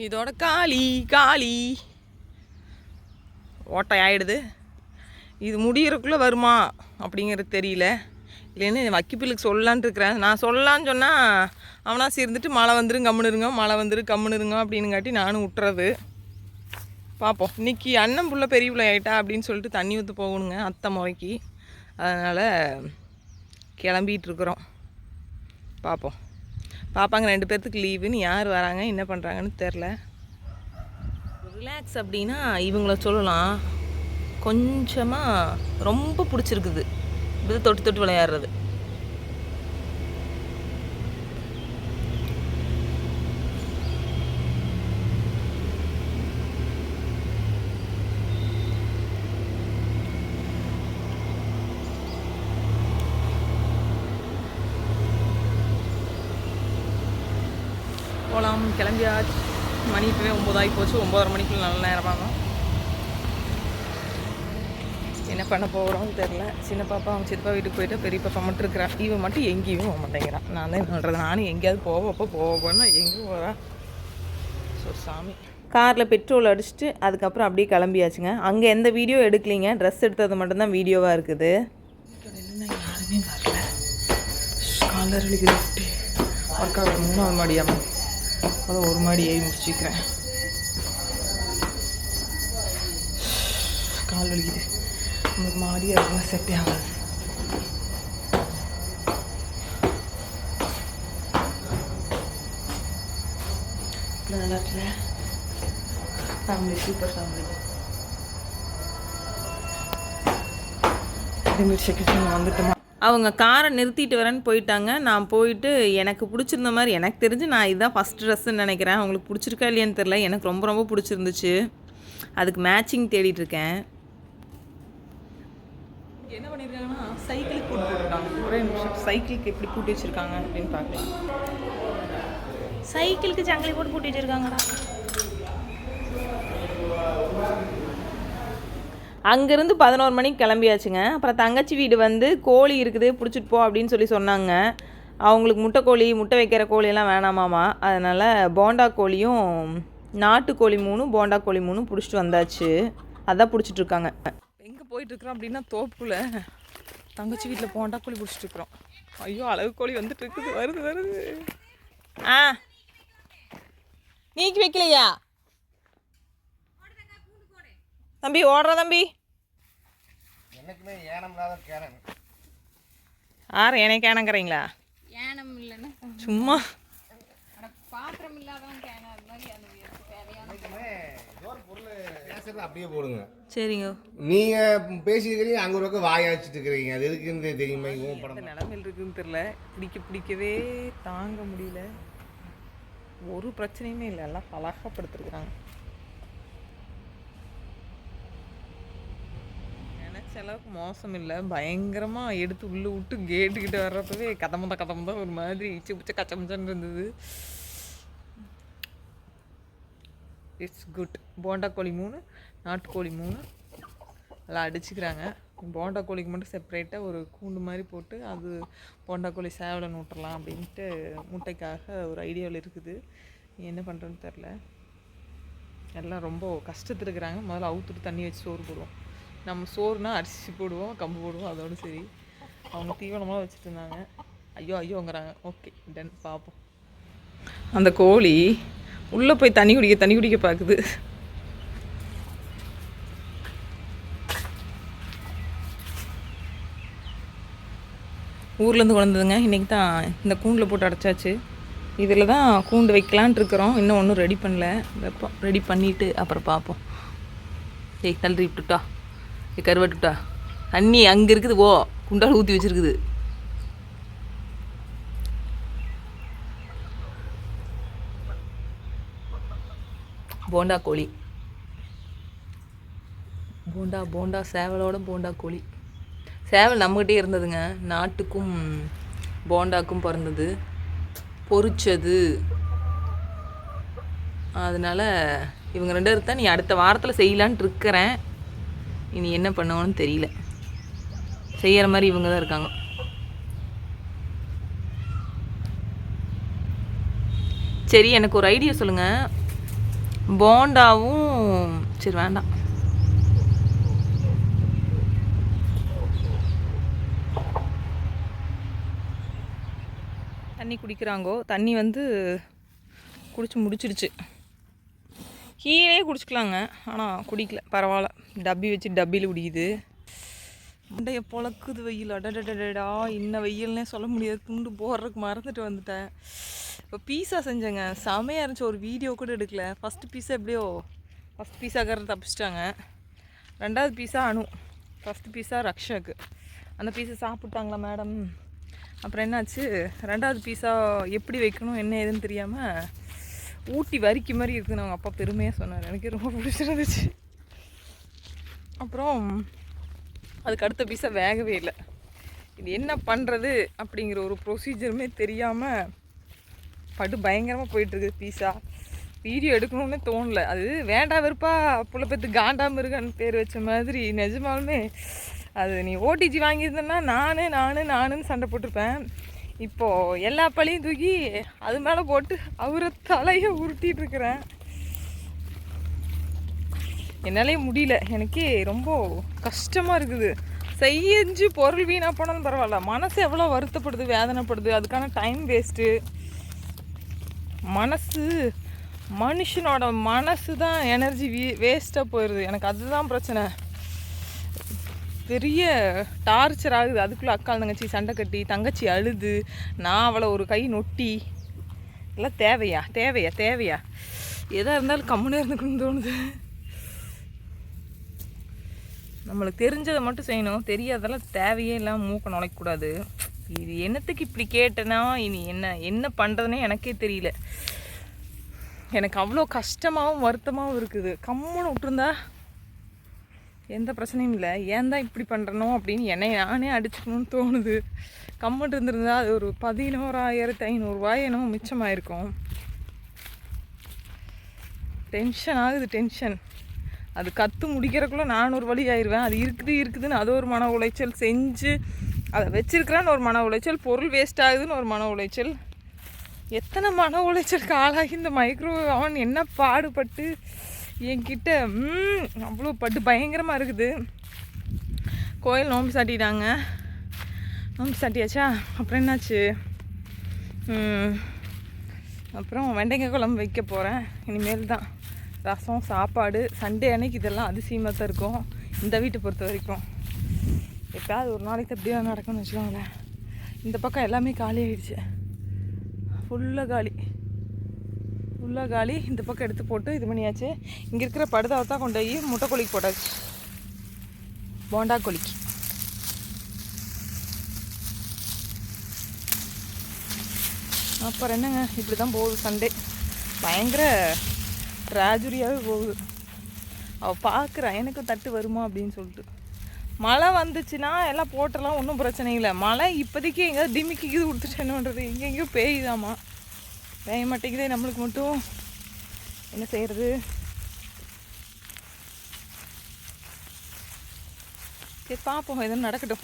இதோட காளி காளி ஓட்டை ஆயிடுது இது முடியறதுக்குள்ளே வருமா அப்படிங்கிறது தெரியல. இல்லைன்னு வக்கிப்பிலுக்கு சொல்லலான் இருக்கிறேன். நான் சொல்லலான்னு சொன்னால் அவனா சேர்ந்துட்டு மழை வந்துடும் கம்முன்னு இருங்க மழை வந்துடும் கம்முன்னு இருங்க அப்படின்னுங்காட்டி நானும் விட்டுறது பார்ப்போம் இன்னைக்கு அண்ணன் புள்ள பெரிய பிள்ளை ஆயிட்டா அப்படின்னு சொல்லிட்டு தண்ணி ஊற்று போகணுங்க அத்தை முறைக்கு. அதனால் கிளம்பிகிட்ருக்குறோம் பார்ப்போம் பாப்பாங்க ரெண்டு பேர்த்துக்கு லீவுன்னு யார் வராங்க என்ன பண்ணுறாங்கன்னு தெரில ரிலாக்ஸ் அப்படின்னா இவங்கள சொல்லலாம். கொஞ்சமாக ரொம்ப பிடிச்சிருக்குது. இது தொட்டு தொட்டு விளையாடுறது. போகலாம். கிளம்பியாச்சு மணி இப்போவே ஒம்பதாகி போச்சு. ஒம்பதரை மணிக்குள்ள நல்ல நேரமாகும் என்ன பண்ண போகிறோம்னு தெரில சின்ன பாப்பா அவங்க சித்தப்பா வீட்டுக்கு போயிட்டு பெரிய பாப்பா மட்டும் இருக்கிறான் இவன் மட்டும் எங்கேயுமே போக மாட்டேங்கிறான் நான் தான் என்ன பண்ணுறது நானும் எங்கேயாவது போவப்போ போவேன்னா எங்கே போகிறா ஸோ சாமி. காரில் பெட்ரோல் அடிச்சுட்டு அதுக்கப்புறம் அப்படியே கிளம்பியாச்சுங்க. அங்கே எந்த வீடியோ எடுக்கலைங்க? ட்ரெஸ் எடுத்தது மட்டும்தான் வீடியோவாக இருக்குது. யாருமே வரல. காலர் ஒர்க் ஆகுது மூணாவது மாடியாமா அதை ஒரு மாடி ஏறி முடிச்சுக்கிறேன். கால் வலிக்குது. நம்மளுக்கு மாடி இருந்தால் செட்டே ஆகாது. இல்லை, நல்லா இருக்குல்ல? Family super family readymade secretary வந்துட்டோமா அவங்க காரை நிறுத்திட்டு வரேன்னு போயிட்டாங்க. நான் போயிட்டு எனக்கு பிடிச்சிருந்த மாதிரி எனக்கு தெரிஞ்சு நான் இதுதான் ஃபஸ்ட் ட்ரெஸ்ஸுன்னு நினைக்கிறேன். அவங்களுக்கு பிடிச்சிருக்கா இல்லையான்னு தெரில எனக்கு ரொம்ப ரொம்ப பிடிச்சிருந்துச்சு. அதுக்கு மேட்சிங் தேடிட்டு இருக்கேன். என்ன பண்ணியிருக்காங்கன்னா சைக்கிளுக்கு போட்டு போட்டுருக்காங்க. ஒரே நிமிஷம். சைக்கிளுக்கு எப்படி பூட்டி வச்சுருக்காங்க அப்படின்னு பார்க்கலாம். சைக்கிளுக்கு சங்கிலி போட்டு பூட்டி வச்சுருக்காங்கடா. அங்கேருந்து பதினோரு மணிக்கு கிளம்பியாச்சுங்க. அப்புறம் தங்கச்சி வீடு வந்து கோழி இருக்குது பிடிச்சிட்டு போ அப்படின்னு சொல்லி சொன்னாங்க. அவங்களுக்கு முட்டை கோழி முட்டை வைக்கிற கோழியெல்லாம் வேணாமாமா. அதனால் போண்டா கோழியும் நாட்டுக்கோழி மூணும் போண்டா கோழி மூணும் பிடிச்சிட்டு வந்தாச்சு. அதான் பிடிச்சிட்டு இருக்காங்க. எங்கே போயிட்டுருக்குறோம் அப்படின்னா தோப்புக்குள்ளே. தங்கச்சி வீட்டில் போண்டா கோழி பிடிச்சிட்டு இருக்கிறோம். ஐயோ அழகு கோழி வந்துட்டு இருக்குது. வருது வருது. ஆ. நீக்கி வைக்கலையா? தம்பி ஓடுற தம்பி. எனக்குமே ஏனம் இல்லாத ஆறு எனக்கு ஏனங்கிறீங்களா ஏனம் இல்லைன்னா சும்மா. அட பாத்திரம் இல்லாதவன் அது மாதிரி அந்த அப்படியே போடுங்க. சரிங்க. நீங்க பேசியிருக்கிறீங்க அங்க ஒரு பக்கம் வாய வச்சுட்டு இருக்கிறீங்க. அது எதுக்குன்னு தெரியுமா? இவன் படம் நிலமையில் இருக்குன்னு தெரில பிடிக்க பிடிக்கவே தாங்க முடியல. ஒரு பிரச்சனையுமே இல்லை. எல்லாம் அழகாப்படுத்திருக்கிறாங்க நினச்ச அளவுக்கு மோசம் இல்லை. பயங்கரமாக எடுத்து உள்ளே விட்டு கேட்டுக்கிட்டு வர்றப்பவே கதமுந்த கதமுந்த ஒரு மாதிரி இச்சு பிச்ச கச்சமுச்சன்னு இருந்தது. இட்ஸ் குட் போண்டா கோழி மூணு நாட்டுக்கோழி மூணு. எல்லாம் அடிச்சுக்கிறாங்க. போண்டா கோழிக்கு மட்டும் செப்பரேட்டாக ஒரு கூண்டு மாதிரி போட்டு அது போண்டா கோழி சேவலை நூட்டலாம் அப்படின்ட்டு முட்டைக்காக ஒரு ஐடியாவில் இருக்குது. என்ன பண்ணுறதுன்னு தெரில எல்லாம் ரொம்ப கஷ்டத்தில் இருக்கிறாங்க. முதல்ல அவுத்துட்டு தண்ணி வச்சு சோறு போடுவோம். நம்ம சோறுனா அரிசி போடுவோம் கம்பு போடுவோம் அதோடு சரி. அவங்க தீவனமாக வச்சுட்டு இருந்தாங்க. ஐயோ ஐயோங்கிறாங்க. ஓகே டன் பார்ப்போம் அந்த கோழி உள்ளே போய் தண்ணி குடிக்க தண்ணி குடிக்க பார்க்குது ஊர்லேருந்து கொண்டதுங்க இன்றைக்கி தான் இந்த கூண்டில் போட்டு அடைச்சாச்சு. இதில் தான் கூண்டு வைக்கலான்ட்டு இருக்கிறோம். இன்னும் ஒன்றும் ரெடி பண்ணல. வைப்போம் ரெடி பண்ணிவிட்டு அப்புறம் பார்ப்போம் ஏய் தள்ளி விட்டுட்டா? கருவாட்டுட்டா தண்ணி அங்கே இருக்குது ஓ குண்டால் ஊற்றி வச்சிருக்குது. போண்டா கோழி. போண்டா போண்டா சேவலோட போண்டா கோழி. சேவல் நம்மகிட்டே இருந்ததுங்க. நாட்டுக்கும் போண்டாக்கும் பிறந்தது. பொரிச்சது அதனால் இவங்க ரெண்டு தான் நீ அடுத்த வாரத்தில் செய்யலான்ட்டு இருக்கிறேன். இனி என்ன பண்ணுவோன்னு தெரியல. செய்கிற மாதிரி இவங்க தான் இருக்காங்க. சரி எனக்கு ஒரு ஐடியா சொல்லுங்கள் போண்டாவும் சரி வேண்டாம். தண்ணி குடிக்கிறாங்கோ தண்ணி வந்து குடிச்சு முடிச்சிடுச்சு. கீழே குடிச்சிக்கலாங்க ஆனால் குடிக்கல பரவாயில்ல. டப்பி வச்சு டப்பியில் குடிக்குது. மண்டைய பொழக்குது வெயில். அடடடடா இன்ன வெயில்னே சொல்ல முடியாது. துண்டு போடுறதுக்கு மறந்துட்டு வந்துட்டேன். இப்போ பீஸா செஞ்சேங்க. செமையாக இருந்துச்சு. ஒரு வீடியோ கூட எடுக்கல. ஃபஸ்ட்டு பீஸா எப்படியோ ஃபஸ்ட் பீஸாக்காரர் தப்பிச்சிட்டாங்க. ரெண்டாவது பீஸா அணு ஃபஸ்ட்டு பீஸா ரக்ஷாக்கு. அந்த பீஸை சாப்பிட்டாங்களா மேடம் அப்புறம் என்னாச்சு? ரெண்டாவது பீஸா எப்படி வைக்கணும் என்ன ஏதுன்னு தெரியாமல் ஊட்டி வரிக்கு மாதிரி இருக்குதுன்னு அவங்க அப்பா பெருமையாக சொன்னார். எனக்கு ரொம்ப பிடிச்சிருந்துச்சு. அப்புறம் அதுக்கு அடுத்த பீஸா வேகவே இல்லை. இது என்ன பண்ணுறது அப்படிங்கிற ஒரு ப்ரொசீஜருமே தெரியாமல் படு பயங்கரமாக போயிட்டுருக்கு பீஸா வீடியோ எடுக்கணும்னே தோணல. அது வேண்டாம் வெறுப்பா புள்ள பெத்து காண்டாம பேர் வச்ச மாதிரி நிஜமாலுமே அது நீ ஓடிஜி வாங்கியிருந்தேன்னா நானு நானு நானுன்னு சண்டை போட்டிருப்பேன். இப்போது எல்லா பழியும் தூக்கி அது மேலே போட்டு அவரை தலையை உருட்டிகிட்டு இருக்கிறேன். என்னாலே முடியல. எனக்கே ரொம்ப கஷ்டமாக இருக்குது. செய்யஞ்சு பொருள் வீணாக போனாலும் பரவாயில்ல. மனசு எவ்வளோ வருத்தப்படுது வேதனைப்படுது. அதுக்கான டைம் வேஸ்ட்டு மனசு மனுஷனோட மனசு தான் எனர்ஜி வீ வேஸ்ட்டாக போயிடுது எனக்கு அதுதான் பிரச்சனை. பெரிய டார்ச்சர் ஆகுது. அதுக்குள்ளே அக்கால் தங்கச்சி சண்டை கட்டி தங்கச்சி அழுது நான் அவளை ஒரு கை நொட்டி. எல்லாம் தேவையா? தேவையா? தேவையா? எதாக இருந்தாலும் கம்முனே இருந்துக்கணும்னு தோணுது. நம்மளுக்கு தெரிஞ்சதை மட்டும் செய்யணும். தெரியாதெல்லாம் தேவையே இல்லாமல் மூக்க நுழைக்கக்கூடாது. இது என்னத்துக்கு இப்படி கேட்டேன்னா இனி என்ன என்ன பண்ணுறதுனே எனக்கே தெரியல. எனக்கு அவ்வளோ கஷ்டமாகவும் வருத்தமாகவும் இருக்குது. கம்முன்னு விட்டுருந்தா எந்த பிரச்சனையும் இல்லை. ஏன் தான் இப்படி பண்ணுறனோ அப்படின்னு என்னை நானே அடிச்சுக்கணும்னு தோணுது. கம்முன்னு இருந்திருந்தா அது ஒரு பதினோராயிரத்து ஐநூறுரூவாய் என்னமோ மிச்சமாயிருக்கும். டென்ஷன் ஆகுது டென்ஷன் அது கற்று முடிக்கிறக்குள்ளே நானூறு வழி ஆயிடுவேன் அது இருக்குது இருக்குதுன்னு அது ஒரு மன உளைச்சல். செஞ்சு அதை வச்சிருக்கிறான்னு ஒரு மன உளைச்சல். பொருள் வேஸ்ட் ஆகுதுன்னு ஒரு மன உளைச்சல். எத்தனை மன உளைச்சலுக்கு ஆளாகி இந்த மைக்ரோ அவன் என்ன பாடுபட்டு என்கிட்ட அவ்வளோ பட்டு பயங்கரமாக இருக்குது. கோயில் நோம்பு சாட்டிட்டாங்க. நோம்பு சாட்டியாச்சா? அப்புறம் என்னாச்சு? அப்புறம் வெண்டைக்காய் குழம்பு வைக்க போகிறேன் இனிமேல் தான். ரசம் சாப்பாடு சண்டே அன்னைக்கு இதெல்லாம் அதிசயமாக தான் இருக்கும். இந்த வீட்டை பொறுத்த வரைக்கும். எப்போயாவது ஒரு நாளைக்கு அப்படியே நடக்கும்னு வச்சுக்கோங்களேன். இந்த பக்கம் எல்லாமே காலி ஆகிடுச்சு ஃபுல்லாக காலி. ஃபுல்லாக காலி. இந்த பக்கம் எடுத்து போட்டு இது பண்ணியாச்சு. இங்கே இருக்கிற படுதாவை தான் கொண்டு போய் முட்டை கோழிக்கு போட்டாச்சு. போண்டா கோழிக்கு. அப்புறம் என்னங்க? இப்படி தான் போகுது சண்டே பயங்கர ட்ராஜுரியாகவே போகுது. அவள் பார்க்குறா எனக்கு தட்டு வருமா? அப்படின்னு சொல்லிட்டு. மழை வந்துச்சுன்னா எல்லாம் போட்டெல்லாம் ஒன்றும் பிரச்சனை இல்லை. மழை இப்போதைக்கு எங்கேயாவது டிமிக்கிக்கு கொடுத்துட்டு என்ன பண்ணுறது எங்கெங்கேயோ பெய்யுதாம்மா பேய மாட்டேங்குதே நம்மளுக்கு மட்டும். என்ன செய்கிறது சரி பார்ப்போம் எதுவும் நடக்கட்டும்.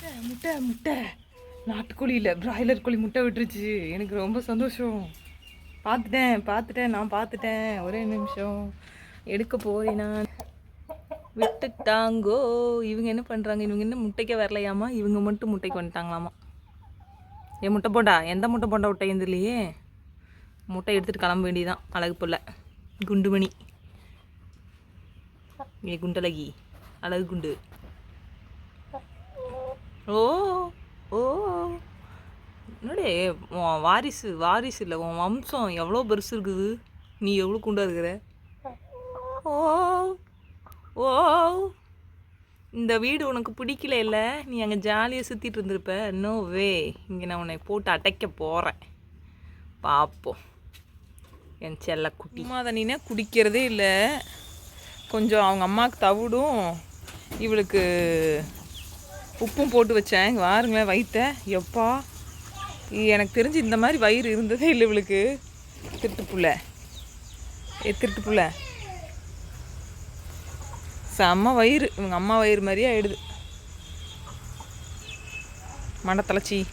முட்டை, முட்டை முட்டை. நாட்டுக்கோழி இல்லை பிராய்லர் கோழி முட்டை விட்டுருச்சு. எனக்கு ரொம்ப சந்தோஷம். பார்த்துட்டேன் பார்த்துட்டேன் நான் பார்த்துட்டேன் ஒரே நிமிஷம். எடுக்க போய் நான் விட்டுட்டாங்கோ. இவங்க என்ன பண்ணுறாங்க இவங்க என்ன முட்டைக்கே வரலையாமா? இவங்க மட்டும் முட்டைக்கு வந்துட்டாங்களாமா? என் முட்டை போண்டா? எந்த முட்டை போண்டா விட்டை இல்லையே முட்டை எடுத்துகிட்டு கிளம்ப வேண்டியதான் அழகு புள்ள குண்டுமணி. ஏ குண்டலகி. அழகு குண்டு. ஓ. ஓ உன் வாரிசு வாரிசு இல்லை உன் வம்சம் எவ்வளோ பெருசு இருக்குது? நீ எவ்வளோ குண்டா இருக்கிற? ஓ ஓ. இந்த வீடு உனக்கு பிடிக்கல இல்லை? நீ அங்கே ஜாலியாக சுற்றிட்டு இருந்திருப்ப? நோ வே இங்கே நான் உன்னை போட்டு அடைக்க போகிறேன் பார்ப்போம் என் செல்ல குட்டி. மாதனினா குடிக்கிறதே இல்லை. கொஞ்சம் அவங்க அம்மாவுக்கு தவிடும். இவளுக்கு உப்பும் போட்டு வச்சேன். இங்கே வாருங்களேன் வயிற்ற எப்பா? எனக்கு தெரிஞ்சு இந்த மாதிரி வயிறு இருந்ததே இல்லை இவளுக்கு. திருட்டு ஏ திருட்டு புள்ள. செம்ம வயிறு. இவங்க அம்மா வயிறு மாதிரியே ஆயிடுது. மண்டத்தலைச்சி